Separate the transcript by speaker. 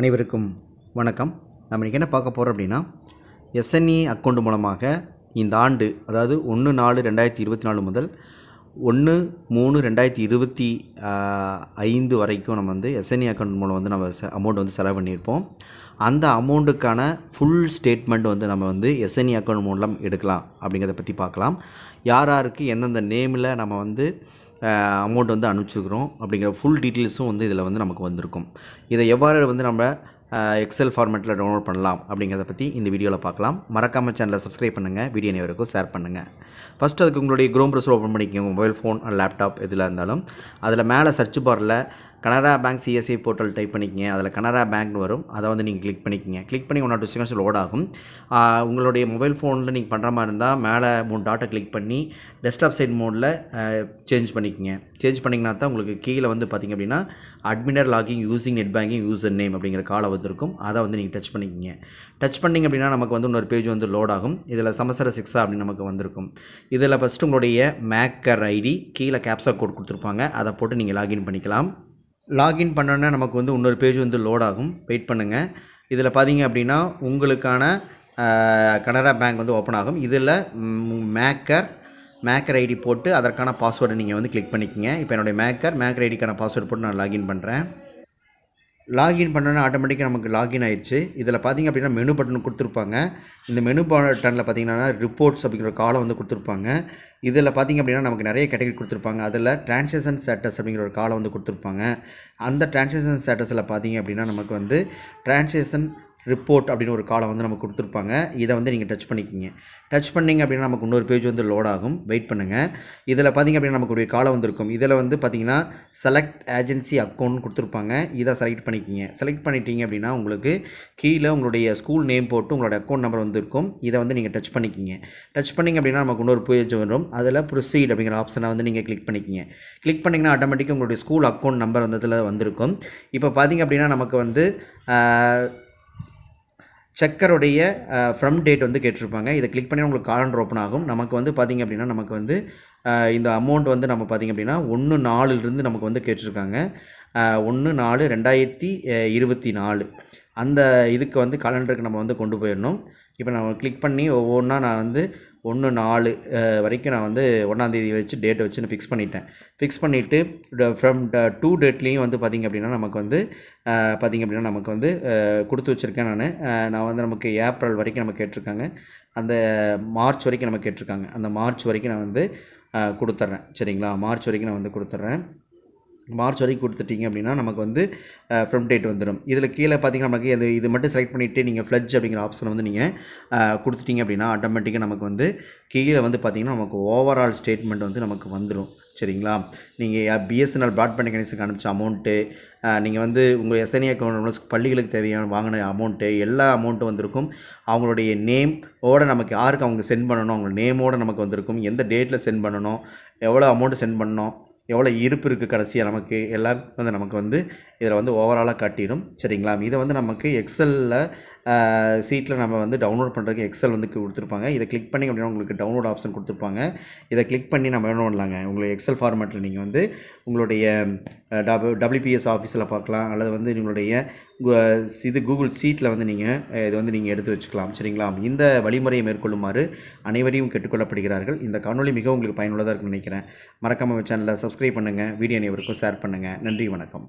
Speaker 1: அனைவருக்கும் வணக்கம். நம்ம இன்றைக்கி என்ன பார்க்க போகிறோம் அப்படின்னா எஸ்என்இ அக்கௌண்ட் மூலமாக இந்த ஆண்டு அதாவது ஒன்று நாலு ரெண்டாயிரத்தி இருபத்தி நாலு முதல் ஒன்று மூணு ரெண்டாயிரத்தி இருபத்தி ஐந்து வரைக்கும் நம்ம வந்து எஸ்என்இ அக்கௌண்ட் மூலம் வந்து நம்ம அமௌண்ட் வந்து செலவு பண்ணியிருப்போம். அந்த அமௌண்ட்டுக்கான ஃபுல் ஸ்டேட்மெண்ட் வந்து நம்ம வந்து எஸ்என்இ அக்கௌண்ட் மூலம் எடுக்கலாம் அப்படிங்கிறத பற்றி பார்க்கலாம். யார் யாருக்கு எந்தெந்த நேமில் நம்ம வந்து அமௌண்ட் வந்து அனுப்பிச்சிருக்கிறோம் அப்படிங்கிற ஃபுல் டீட்டெயில்ஸும் வந்து இதில் வந்து நமக்கு வந்திருக்கும். இதை எவ்வாறு வந்து நம்ம எக்ஸல் ஃபார்மேட்டில் டவுன்லோட் பண்ணலாம் அப்படிங்கிறத பற்றி இந்த வீடியோவில் பார்க்கலாம். மறக்காமல் சேனலை சப்ஸ்கிரைப் பண்ணுங்கள் வீடியோ நேவருக்கும் ஷேர் பண்ணுங்கள் ஃபஸ்ட்டு அதுக்கு உங்களுடைய க்ரோம் ப்ரெஷர் ஓப்பன் பண்ணிக்கோங்க. மொபைல் ஃபோன் லேப்டாப் எதில் இருந்தாலும். அதில் மேலே சர்ச் பாரில் Canara bank CSI portal type பண்ணிக்கங்க. அதில் கனரா பேங்க்னு வரும். அதை வந்து நீங்கள் கிளிக் பண்ணிக்கங்க. கிளிக் பண்ணி one or two seconds load ஆகும். உங்களுடைய மொபைல் ஃபோனில் நீங்கள் பண்ணுற மாதிரி இருந்தால் மேலே மூணு டாட்டை கிளிக் பண்ணி டெஸ்க்டாப் சைட் மோடில் சேஞ்ச் பண்ணிக்கங்க. சேஞ்ச் பண்ணிங்கன்னா தான் உங்களுக்கு கீழே வந்து பார்த்திங்க அப்படின்னா அட்மினர் login using net banking user name அப்படிங்கிற காலை வந்துருக்கும். அதை வந்து நீங்கள் டச் பண்ணிக்கிங்க. டச் பண்ணிங்க அப்படின்னா நமக்கு வந்து இன்னொரு பேஜ் வந்து லோட் ஆகும். இதில் சமசர சிக்ஸா அப்படின்னு நமக்கு வந்திருக்கும். இதில் ஃபஸ்ட்டு உங்களுடைய மேக்கர் ஐடி கீழே கேப்சா கோட் கொடுத்துருப்பாங்க. அதை போட்டு நீங்கள் லாகின் பண்ணிக்கலாம். லாகின் பண்ணோன்னா நமக்கு வந்து இன்னொரு பேஜ் வந்து லோட் ஆகும். வெயிட் பண்ணுங்கள் இதில் பார்த்தீங்க அப்படின்னா உங்களுக்கான கனரா பேங்க் வந்து ஓப்பன் ஆகும். இதில் மேக்கர் மேக்கர் ஐடி போட்டு அதற்கான பாஸ்வேர்டை நீங்கள் வந்து கிளிக் பண்ணிக்கங்க. இப்போ என்னுடைய மேக்கர் மேக்கர் ஐடிக்கான பாஸ்வேர்டு போட்டு நான் லாகின் பண்ணுறேன் லாகின் பண்ணோன்னா ஆட்டோமேட்டிக்காக நமக்கு லாகின் ஆயிடுச்சு இதில் பார்த்தீங்க அப்படின்னா மெனு பட்டன் கொடுத்துருப்பாங்க. இந்த மெனு பட்டனில் பார்த்தீங்கன்னா ரிப்போர்ட்ஸ் அப்படிங்கிற காலம் வந்து கொடுத்துருப்பாங்க. இதில் பார்த்தீங்க அப்படின்னா நமக்கு நிறைய கேட்டகரி கொடுத்துருப்பாங்க. அதில் டிரான்சேக்ஷன் ஸ்டேட்டஸ் அப்படிங்கிற ஒரு காலம் வந்து கொடுத்துருப்பாங்க. அந்த டிரான்சேக்ஷன் ஸ்டேட்டஸில் பார்த்தீங்க அப்படின்னா நமக்கு வந்து டிரான்சேக்ஷன் ரிப்போர்ட் அப்படின்னு ஒரு காலம் வந்து நமக்கு கொடுத்துருப்பாங்க. இதை வந்து நீங்கள் டச் பண்ணிக்கிங்க. டச் பண்ணிங்க அப்படின்னா நமக்கு இன்னொரு பேஜ் வந்து லோட் ஆகும். வெயிட் பண்ணுங்கள் இதில் பார்த்தீங்க அப்படின்னா நமக்கு ஒரு காலம் வந்திருக்கும். இதில் வந்து பார்த்தீங்கன்னா செலக்ட் ஏஜென்சி அக்கௌண்ட் கொடுத்துருப்பாங்க. இதை செலக்ட் பண்ணிக்கிங்க. செலக்ட் பண்ணிட்டீங்க அப்படின்னா உங்களுக்கு கீழே உங்களுடைய ஸ்கூல் நேம் போட்டு உங்களோட அக்கௌண்ட் நம்பர் வந்திருக்கும். இதை வந்து நீங்கள் டச் பண்ணிக்கிங்க. டச் பண்ணிங்க அப்படின்னா நமக்கு இன்னொரு பேஜ் வரும். அதில் ப்ரொசீட் அப்படிங்கிற ஆப்ஷனை வந்து நீங்கள் கிளிக் பண்ணிக்கிங்க. கிளிக் பண்ணிங்கன்னா ஆட்டோமேட்டிக்காக உங்களுடைய ஸ்கூல் அக்கௌண்ட் நம்பர் வந்ததில் வந்திருக்கும். இப்போ பார்த்தீங்க அப்படின்னா நமக்கு வந்து செக்கருடைய ஃப்ரம் டேட் வந்து கேட்டிருப்பாங்க. இதை கிளிக் பண்ணி உங்களுக்கு காலண்டர் ஓப்பன் ஆகும். நமக்கு வந்து பார்த்திங்க அப்படின்னா நமக்கு வந்து இந்த அமௌண்ட் வந்து நம்ம பார்த்திங்க அப்படின்னா ஒன்று நாலுலேருந்து நமக்கு வந்து கேட்டிருக்காங்க. ஒன்று நாலு ரெண்டாயிரத்தி இருபத்தி நாலு. அந்த இதுக்கு வந்து காலண்டருக்கு நம்ம வந்து கொண்டு போயிடணும். இப்போ நம்ம கிளிக் பண்ணி ஒவ்வொன்றா நான் வந்து ஒன்று நாலு வரைக்கும் நான் வந்து ஒன்றாந்தேதி வச்சு டேட்டை வச்சு நான் ஃபிக்ஸ் பண்ணிட்டேன். ஃபிக்ஸ் பண்ணிவிட்டு ஃப்ரம் டூ டேட்லேயும் வந்து பார்த்திங்க அப்படின்னா நமக்கு வந்து பார்த்திங்க அப்படின்னா நமக்கு வந்து கொடுத்து வச்சுருக்கேன் நான். நான் வந்து நமக்கு ஏப்ரல் வரைக்கும் நம்ம கேட்டிருக்காங்க. அந்த மார்ச் வரைக்கும் நம்ம கேட்டிருக்காங்க. அந்த மார்ச் வரைக்கும் நான் வந்து கொடுத்துட்றேன் சரிங்களா? மார்ச் வரைக்கும் நான் வந்து கொடுத்துட்றேன் மார்ச் வரைக்கும் கொடுத்துட்டீங்க அப்படின்னா நமக்கு வந்து ஃப்ரம் டேட் வந்துடும் இதில் கீழே பார்த்தீங்கன்னா நமக்கு இது இது மட்டும் செலக்ட் பண்ணிவிட்டு நீங்கள் ஃப்ளட்ஜ் அப்படிங்கிற ஆப்ஷனை வந்து நீங்கள் கொடுத்துட்டீங்க அப்படின்னா ஆட்டோமேட்டிக்காக நமக்கு வந்து கீழே வந்து பார்த்தீங்கன்னா நமக்கு ஓவரால் ஸ்டேட்மெண்ட் வந்து நமக்கு வந்துடும் சரிங்களா? நீங்கள் பிஎஸ்என்எல் ப்ராட்பேண்ட் கனெக்ஷனுக்கு அனுப்பிச்ச அமௌண்ட்டு நீங்கள் வந்து உங்கள் எஸ்என்ஏ அக்கௌண்ட் பள்ளிகளுக்கு தேவையான வாங்கின அமௌண்ட்டு எல்லா அமௌண்ட்டும் வந்திருக்கும். அவங்களுடைய நேம் ஓட நமக்கு யாருக்கு அவங்க சென்ட் பண்ணணும் அவங்க நேமோட நமக்கு வந்திருக்கும். எந்த டேட்டில் சென்ட் பண்ணணும் எவ்வளோ அமௌண்ட்டு சென்ட் பண்ணணும் எவ்வளோ இருப்பு இருக்குது கடைசியாக நமக்கு? எல்லாம் வந்து நமக்கு வந்து இதில் வந்து ஓவராலாக காட்டிடும் சரிங்களா? இதை வந்து நமக்கு எக்ஸலில் சீட்டில் நம்ம வந்து டவுன்லோட் பண்ணுறதுக்கு எக்ஸல் வந்து கொடுத்துருப்பாங்க. இதை கிளிக் பண்ணி அப்படின்னா உங்களுக்கு டவுன்லோட் ஆப்ஷன் கொடுத்துருப்பாங்க. இதை கிளிக் பண்ணி நம்ம என்ன பண்ணலாங்க? உங்களுக்கு எக்ஸல் ஃபார்மேட்டில் நீங்கள் வந்து உங்களுடைய டபு டபிள்யூபிஎஸ் ஆஃபீஸில் பார்க்கலாம். அல்லது வந்து உங்களுடைய இது கூகுள் சீட்டில் வந்து நீங்கள் இது வந்து நீங்கள் எடுத்து வச்சுக்கலாம். சரிங்களா? இந்த வழிமுறையை மேற்கொள்ளுமாறு அனைவரையும் கேட்டுக்கொள்ளப்படுகிறார்கள். இந்த காணொளி மிகவும் உங்களுக்கு பயனுள்ளதாக இருக்கும்னு நினைக்கிறேன். மறக்காமல் சேனலை சப்ஸ்கிரைப் பண்ணுங்கள் வீடியோ அனைவருக்கும் ஷேர் பண்ணுங்கள் நன்றி வணக்கம்.